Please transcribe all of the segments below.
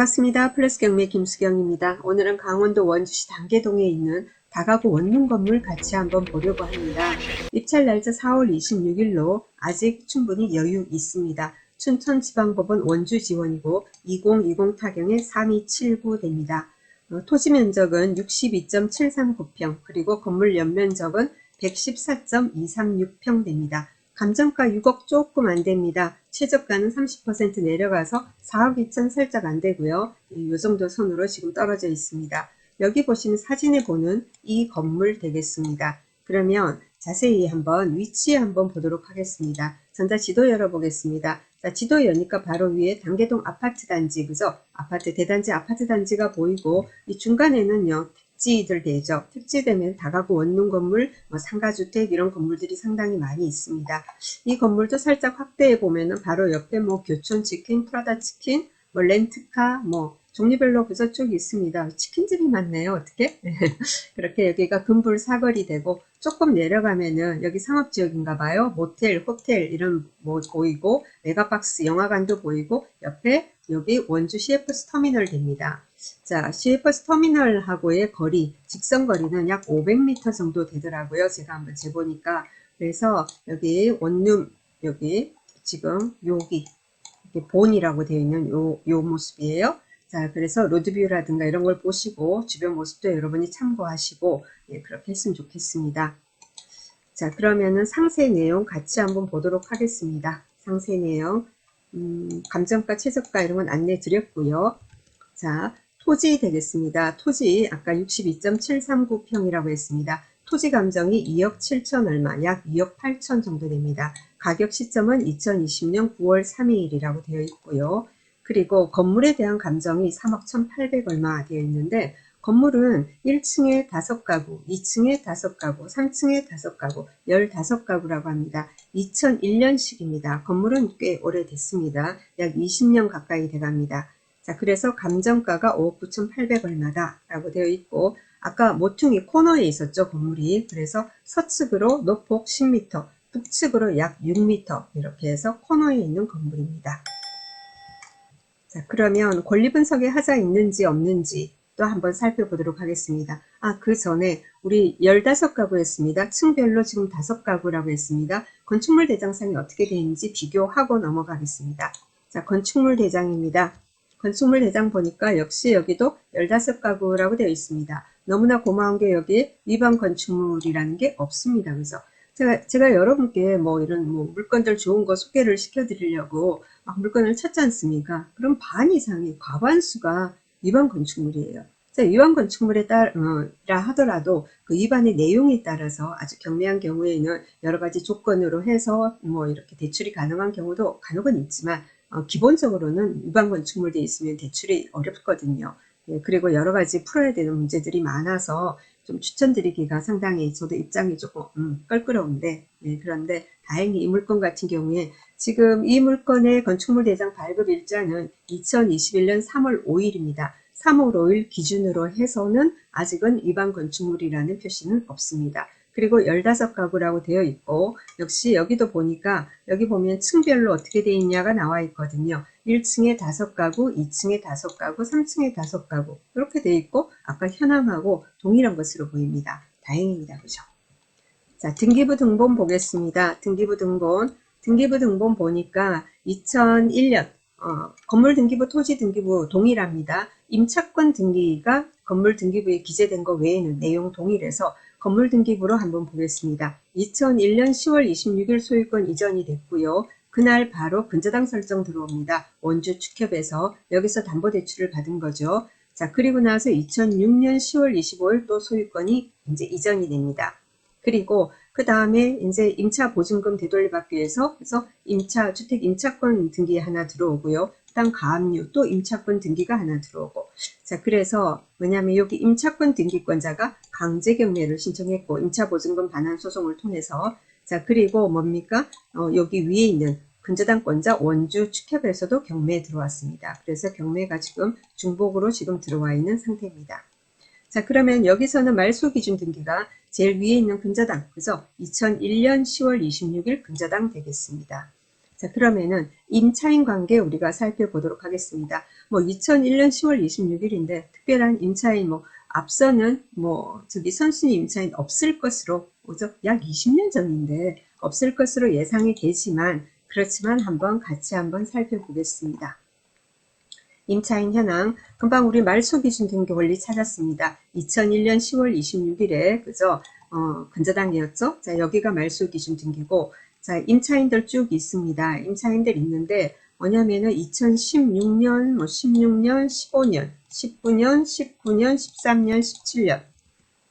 반갑습니다. 플러스 경매 김수경입니다. 오늘은 강원도 원주시 단계동에 있는 다가구 원룸 건물 같이 한번 보려고 합니다. 입찰 날짜 4월 26일로 아직 충분히 여유 있습니다. 춘천지방법원 원주 지원이고 2020 타경에 3279 됩니다. 어, 토지 면적은 62.739평 그리고 건물 연면적은 114.236평 됩니다. 감정가 6억 조금 안 됩니다. 최저가는 30% 내려가서 4억 2천 살짝 안 되고요. 이 정도 선으로 지금 떨어져 있습니다. 여기 보시는 사진에 보는 이 건물 되겠습니다. 그러면 자세히 한번 위치 한번 보도록 하겠습니다. 전자 지도 열어보겠습니다. 자, 지도 여니까 바로 위에 단계동 아파트 단지, 그죠? 아파트, 대단지 아파트 단지가 보이고, 이 중간에는요, 택지들 되죠. 택지되면 다가구 원룸 건물, 뭐 상가주택 이런 건물들이 상당히 많이 있습니다. 이 건물도 살짝 확대해 보면은 바로 옆에 뭐 교촌 치킨, 프라다 치킨, 뭐 렌트카, 뭐 종류별로 그저 쭉 있습니다. 치킨집이 많네요. 어떻게? 그렇게 여기가 금불 사거리 되고 조금 내려가면은 여기 상업지역인가 봐요. 모텔, 호텔 이런 뭐 보이고 메가박스 영화관도 보이고 옆에 여기 원주 CFS 터미널 됩니다. 자, CFS 터미널하고의 거리, 직선 거리는 약 500m 정도 되더라고요. 제가 한번 재보니까. 그래서 여기 원룸, 여기 지금 여기 본이라고 되어 있는 요, 요 모습이에요. 자, 그래서 로드뷰라든가 이런 걸 보시고 주변 모습도 여러분이 참고하시고 예, 그렇게 했으면 좋겠습니다. 자, 그러면은 상세 내용 같이 한번 보도록 하겠습니다. 상세 내용, 음, 감정가, 최저가 이런 건 안내 드렸고요. 자, 토지 되겠습니다. 토지 아까 62.739평이라고 했습니다. 토지 감정이 2억 7천 얼마, 약 2억 8천 정도 됩니다. 가격 시점은 2020년 9월 3일이라고 되어 있고요. 그리고 건물에 대한 감정이 3억 1,800 얼마 되어 있는데 건물은 1층에 5가구, 2층에 5가구, 3층에 5가구, 15가구라고 합니다. 2001년식입니다. 건물은 꽤 오래됐습니다. 약 20년 가까이 돼갑니다. 자, 그래서 감정가가 5억 9,800 얼마다 라고 되어 있고 아까 모퉁이 코너에 있었죠, 건물이. 그래서 서측으로 높폭 10m, 북측으로 약 6m 이렇게 해서 코너에 있는 건물입니다. 자, 그러면 권리 분석에 하자 있는지 없는지 또 한번 살펴보도록 하겠습니다. 아, 그 전에 우리 15가구였습니다. 층별로 지금 5가구라고 했습니다. 건축물 대장상이 어떻게 되는지 비교하고 넘어가겠습니다. 자, 건축물 대장입니다. 건축물 대장 보니까 역시 여기도 15가구라고 되어 있습니다. 너무나 고마운 게 여기 위반 건축물이라는 게 없습니다. 그래서 제가, 제가 여러분께 뭐 이런 뭐 물건들 좋은 거 소개를 시켜드리려고 막 물건을 찾지 않습니까? 그럼 반 이상의 과반수가 위반 건축물이에요. 자, 위반 건축물에 따라 하더라도 그 위반의 내용에 따라서 아주 경미한 경우에는 여러 가지 조건으로 해서 뭐 이렇게 대출이 가능한 경우도 간혹은 있지만 어, 기본적으로는 위반 건축물 돼 있으면 대출이 어렵거든요. 예, 그리고 여러 가지 풀어야 되는 문제들이 많아서 좀 추천드리기가 상당히 저도 입장이 조금 음, 껄끄러운데 예, 그런데 다행히 이 물건 같은 경우에 지금 이 물건의 건축물 대장 발급 일자는 2021년 3월 5일입니다. 3월 5일 기준으로 해서는 아직은 위반 건축물이라는 표시는 없습니다. 그리고 15가구라고 되어 있고 역시 여기도 보니까 여기 보면 층별로 어떻게 되어 있냐가 나와 있거든요. 1층에 5가구, 2층에 5가구, 3층에 5가구 이렇게 되어 있고 아까 현황하고 동일한 것으로 보입니다. 다행입니다. 그죠? 자 등기부 등본 보겠습니다. 등기부 등본 등기부 등본 보니까 2001년 어, 건물 등기부 토지 등기부 동일합니다. 임차권 등기가 건물 등기부에 기재된 것 외에는 내용 동일해서 건물 등기부로 한번 보겠습니다. 2001년 10월 26일 소유권 이전이 됐고요. 그날 바로 근저당 설정 들어옵니다. 원주 축협에서 여기서 담보대출을 받은 거죠. 자, 그리고 나서 2006년 10월 25일 또 소유권이 이제 이전이 됩니다. 그리고 그 다음에 이제 임차 보증금 되돌려받기 위해서 그래서 임차 주택 임차권 등기 하나 들어오고요. 그다음 가압류 또 임차권 등기가 하나 들어오고 자 그래서 뭐냐면 여기 임차권 등기권자가 강제 경매를 신청했고 임차 보증금 반환 소송을 통해서 자 그리고 뭡니까 어, 여기 위에 있는 근저당권자 원주 축협에서도 경매에 들어왔습니다. 그래서 경매가 지금 중복으로 지금 들어와 있는 상태입니다. 자 그러면 여기서는 말소 기준 등기가 제일 위에 있는 근저당 그래서 2001년 10월 26일 근저당 되겠습니다. 자 그러면은 임차인 관계 우리가 살펴보도록 하겠습니다. 뭐 2001년 10월 26일인데 특별한 임차인 뭐 앞서는 뭐 저기 선순위 임차인 없을 것으로 오죠. 약 20년 전인데 없을 것으로 예상이 되지만 그렇지만 한번 같이 한번 살펴보겠습니다. 임차인 현황 금방 우리 말소 기준 등기 원리 찾았습니다. 2001년 10월 26일에 그죠? 어, 근저당이었죠? 자, 여기가 말소 기준 등기고 자, 임차인들 쭉 있습니다. 임차인들 있는데 뭐냐면은 2016년, 뭐 16년, 15년, 19년, 19년, 13년, 17년.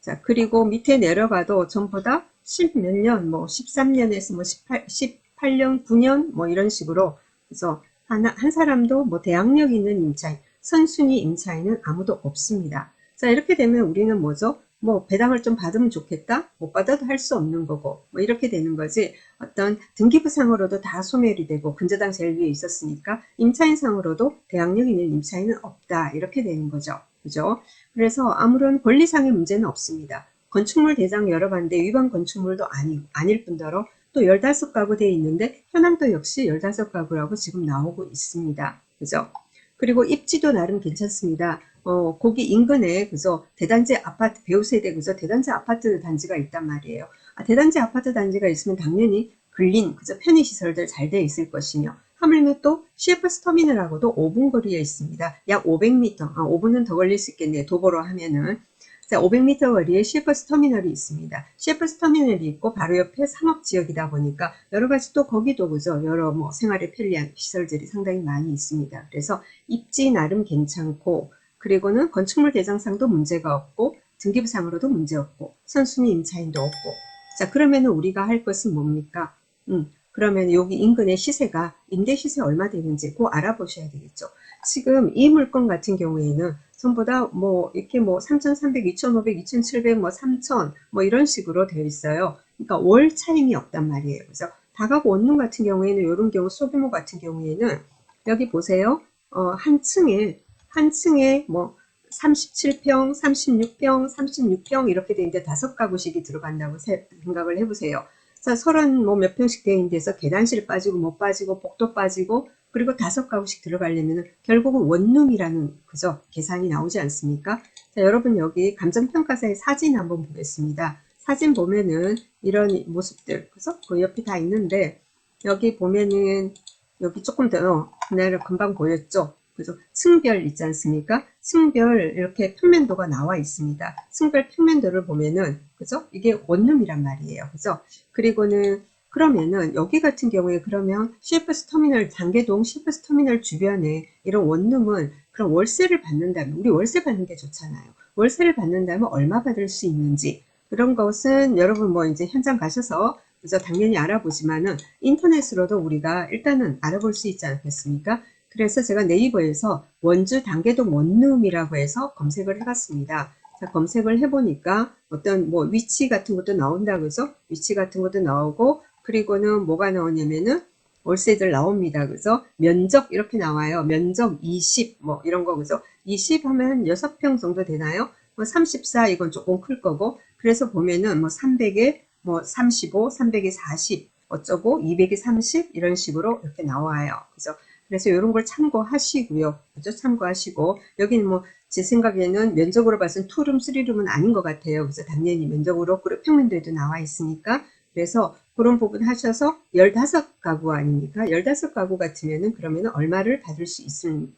자, 그리고 밑에 내려가도 전부 다 10 몇 년, 뭐 13년에서 뭐 18, 18년, 9년, 뭐 이런 식으로. 그래서 하나, 한 사람도 뭐 대학력 있는 임차인, 선순위 임차인은 아무도 없습니다. 자, 이렇게 되면 우리는 뭐죠? 뭐 배당을 좀 받으면 좋겠다? 못 받아도 할 수 없는 거고 뭐 이렇게 되는 거지 어떤 등기부상으로도 다 소멸이 되고 근저당 제일 위에 있었으니까 임차인상으로도 대항력 있는 임차인은 없다 이렇게 되는 거죠 그죠 그래서 아무런 권리상의 문제는 없습니다 건축물 대장 열어봤는데 위반 건축물도 아니, 아닐 뿐더러 또 15가구 돼 있는데 현황도 역시 15가구라고 지금 나오고 있습니다 그죠 그리고 입지도 나름 괜찮습니다 어, 거기 인근에 그저 대단지 아파트 배우 세대 그저 대단지 아파트 단지가 있단 말이에요. 아, 대단지 아파트 단지가 있으면 당연히 근린 그저 편의 시설들 잘돼 있을 것이며 하물며 또 CFS 터미널하고도 5분 거리에 있습니다. 약 500m, 아, 5분은 더 걸릴 수 있겠네요. 도보로 하면은. 자, 500m 거리에 CFS 터미널이 있습니다. CFS 터미널이 있고 바로 옆에 상업지역이다 보니까 여러 가지 또 거기도 그죠. 여러 뭐 생활에 편리한 시설들이 상당히 많이 있습니다. 그래서 입지 나름 괜찮고 그리고는 건축물 대장상도 문제가 없고 등기부상으로도 문제 없고 선순위 임차인도 없고 자 그러면은 우리가 할 것은 뭡니까? 음, 그러면 여기 인근의 시세가 임대 시세 얼마 되는지 꼭 알아보셔야 되겠죠. 지금 이 물건 같은 경우에는 전부 다 뭐 이렇게 뭐 3,300, 2,500, 2,700, 뭐 3,000, 뭐 이런 식으로 되어 있어요. 그러니까 월 차임이 없단 말이에요. 그래서 다가구 원룸 같은 경우에는 이런 경우 소규모 같은 경우에는 여기 보세요. 어, 한 층에 한 층에 뭐 37평, 36평, 36평 이렇게 돼 있는데 다섯 가구씩이 들어간다고 생각을 해보세요. 자, 서른 뭐 몇 평씩 돼 있는 데서 계단실 빠지고 못 빠지고 복도 빠지고 그리고 다섯 가구씩 들어가려면 결국은 원룸이라는 그죠 계산이 나오지 않습니까? 자, 여러분 여기 감정평가사의 사진 한번 보겠습니다. 사진 보면은 이런 모습들 그죠? 그 옆에 다 있는데 여기 보면은 여기 조금 더 그날 금방 보였죠? 그죠? 층별 있지 않습니까? 층별 이렇게 평면도가 나와 있습니다. 층별 평면도를 보면은 그죠? 이게 원룸이란 말이에요. 그죠? 그리고는 그러면은 여기 같은 경우에 그러면 CFS 터미널 단계동 CFS 터미널 주변에 이런 원룸은 그럼 월세를 받는다면 우리 월세 받는 게 좋잖아요. 월세를 받는다면 얼마 받을 수 있는지 그런 것은 여러분 뭐 이제 현장 가셔서 그래서 당연히 알아보지만은 인터넷으로도 우리가 일단은 알아볼 수 있지 않겠습니까? 그래서 제가 네이버에서 원주 단계동 원룸이라고 해서 검색을 해봤습니다. 자, 검색을 해보니까 어떤 뭐 위치 같은 것도 나온다 그죠? 위치 같은 것도 나오고 그리고는 뭐가 나오냐면은 월세들 나옵니다. 그죠? 면적 이렇게 나와요. 면적 20 뭐 이런 거 그죠? 20 하면 6평 정도 되나요? 뭐 34 이건 조금 클 거고 그래서 보면은 뭐 300에 뭐 35, 300에 40 어쩌고 200에 30 이런 식으로 이렇게 나와요. 그죠? 그래서 이런 걸 참고하시고요. 그죠? 참고하시고 여기는 뭐 제 생각에는 면적으로 봐서는 투룸, 쓰리룸은 아닌 것 같아요. 그래서 당연히 면적으로 그리고 평면도에도 나와 있으니까 그래서 그런 부분 하셔서 15가구 아닙니까? 15가구 같으면은 그러면 얼마를 받을 수 있,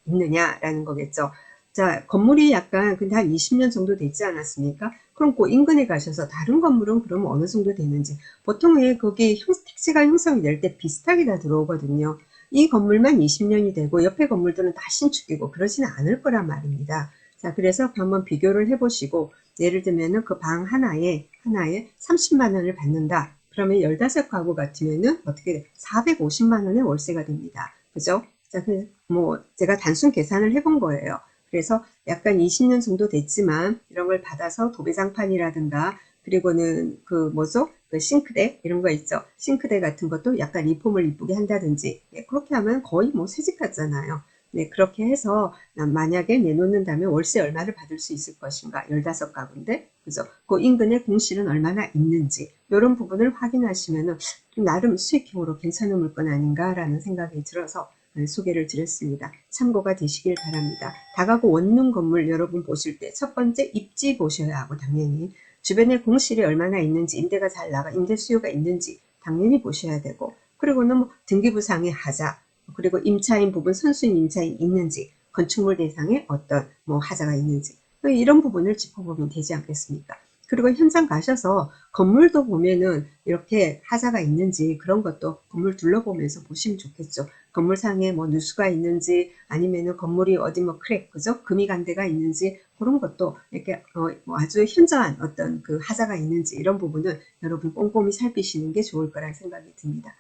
있느냐라는 거겠죠. 자, 건물이 약간 근데 한 20년 정도 되지 않았습니까? 그럼 그 인근에 가셔서 다른 건물은 그러면 어느 정도 되는지 보통 왜 거기 형, 택지가 형성이 될 때 비슷하게 다 들어오거든요. 이 건물만 20년이 되고 옆에 건물들은 다 신축이고 그러지는 않을 거란 말입니다. 자, 그래서 한번 비교를 해보시고 예를 들면은 그 방 하나에 하나에 30만 원을 받는다. 그러면 15가구 같으면은 어떻게 돼? 450만 원의 월세가 됩니다. 그죠? 자, 그뭐 제가 단순 계산을 해본 거예요. 그래서 약간 20년 정도 됐지만 이런 걸 받아서 도배장판이라든가 그리고는 그 뭐죠? 그 싱크대 이런 거 있죠. 싱크대 같은 것도 약간 리폼을 이쁘게 한다든지 예, 그렇게 하면 거의 뭐 새집 같잖아요. 네, 그렇게 해서 만약에 내놓는다면 월세 얼마를 받을 수 있을 것인가 15가구인데 그죠? 그 인근에 공실은 얼마나 있는지 이런 부분을 확인하시면은 나름 수익형으로 괜찮은 물건 아닌가라는 생각이 들어서 어, 소개를 드렸습니다. 참고가 되시길 바랍니다. 다가구 원룸 건물 여러분 보실 때 첫 번째 입지 보셔야 하고 당연히 주변에 공실이 얼마나 있는지 임대가 잘 나가 임대 수요가 있는지 당연히 보셔야 되고 그리고는 뭐 등기부상의 하자 그리고 임차인 부분 선수인 임차인 있는지 건축물 대상에 어떤 뭐 하자가 있는지 이런 부분을 짚어보면 되지 않겠습니까? 그리고 현장 가셔서 건물도 보면은 이렇게 하자가 있는지 그런 것도 건물 둘러보면서 보시면 좋겠죠. 건물상에 뭐 누수가 있는지 아니면은 건물이 어디 뭐 크랙 그죠? 금이 간 데가 있는지 그런 것도 이렇게 어, 뭐 아주 현저한 어떤 그 하자가 있는지 이런 부분은 여러분 꼼꼼히 살피시는 게 좋을 거라 생각이 듭니다.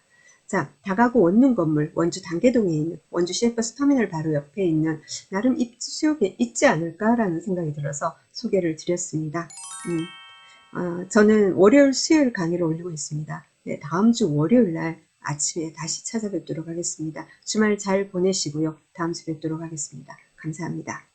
자, 다가구 원룸 건물 원주 단계동에 있는 원주 CFS 터미널 바로 옆에 있는 나름 입지 수요가 있지 않을까라는 생각이 들어서 소개를 드렸습니다. 음, 어, 저는 월요일, 수요일 강의를 올리고 있습니다. 네, 다음 주 월요일 날 아침에 다시 찾아뵙도록 하겠습니다. 주말 잘 보내시고요. 다음 주 뵙도록 하겠습니다. 감사합니다.